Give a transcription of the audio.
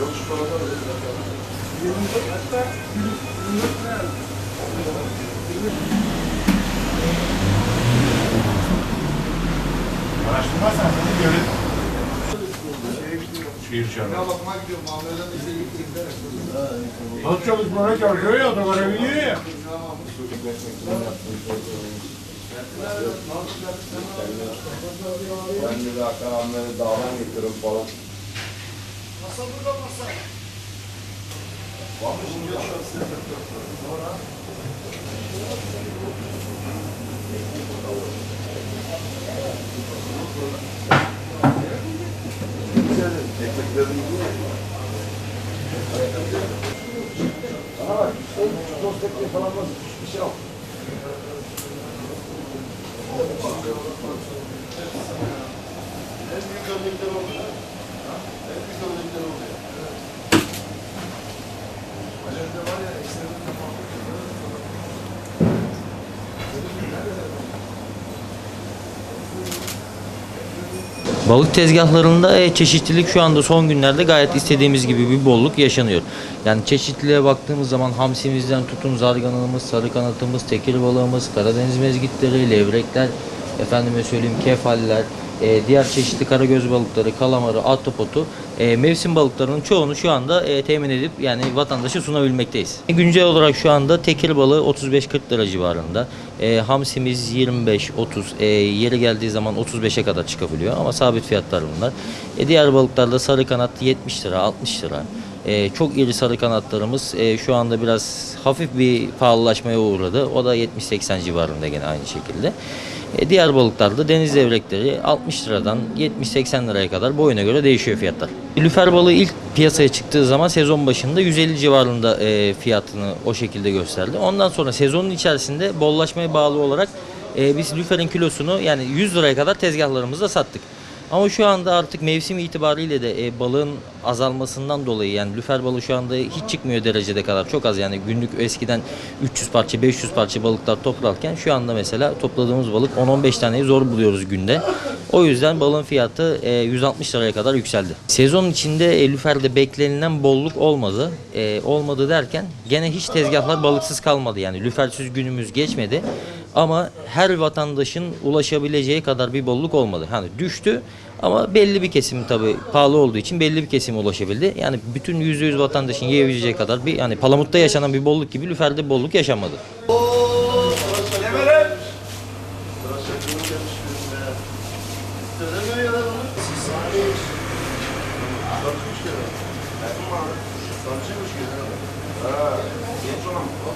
Yok çikolata da değil. Hatta 24 lira. Araştırmazsan seni görür. Şehir şahane. Ya bakmaya gidiyorum. Mahmut'dan bir şey getireyim. Nasıl çalışmaya çalışıyor ya, da verebiliyor ya. Ben de arkamdan dağdan getiririm falan. Masa burada masa. Ekmeklerini yiyor. Bana bak, o tost ekmeği falan var. Bir şey al. En büyük örnekler oluyor. En büyük örnekler oluyor. Kalende var ya ekserinde Balık tezgahlarında e, çeşitlilik şu anda son günlerde gayet istediğimiz gibi bir bolluk yaşanıyor. Yani çeşitliliğe baktığımız zaman hamsimizden tutun zarganalımız, sarı kanatımız, tekir balığımız, Karadeniz mezgitleri, levrekler, efendime söyleyeyim kefaller, e, diğer çeşitli karagöz balıkları, kalamarı, ahtapotu, e, mevsim balıklarının çoğunu şu anda e, temin edip yani vatandaşa sunabilmekteyiz. Güncel olarak şu anda tekir balığı 35-40 lira civarında. E, hamsimiz 25-30, e, yeri geldiği zaman 35'e kadar çıkabiliyor ama sabit fiyatlar bunlar. E, diğer balıklarda sarı kanat 70 lira, 60 lira. E, çok iri sarı kanatlarımız e, şu anda biraz hafif bir pahalılaşmaya uğradı. O da 70-80 civarında gene aynı şekilde. E, diğer balıklarda deniz levrekleri 60 liradan 70-80 liraya kadar boyuna göre değişiyor fiyatlar. Lüfer balığı ilk piyasaya çıktığı zaman sezon başında 150 civarında e, fiyatını o şekilde gösterdi. Ondan sonra sezonun içerisinde bollaşmaya bağlı olarak e, biz lüferin kilosunu yani 100 liraya kadar tezgahlarımızda sattık. Ama şu anda artık mevsim itibariyle de e, balığın azalmasından dolayı yani lüfer balığı şu anda hiç çıkmıyor derecede kadar çok az yani günlük eskiden 300 parça 500 parça balıklar toplarken şu anda mesela topladığımız balık 10-15 taneyi zor buluyoruz günde. O yüzden balığın fiyatı e, 160 liraya kadar yükseldi. Sezon içinde e, lüferde beklenilen bolluk olmadı. E, olmadı derken gene hiç tezgahlar balıksız kalmadı yani lüfersiz günümüz geçmedi. Ama her vatandaşın ulaşabileceği kadar bir bolluk olmadı. Hani düştü ama belli bir kesim tabii pahalı olduğu için belli bir kesim ulaşabildi. Yani bütün %100 vatandaşın yiyebileceği kadar bir yani Palamut'ta yaşanan bir bolluk gibi Lüfer'de bolluk yaşanmadı.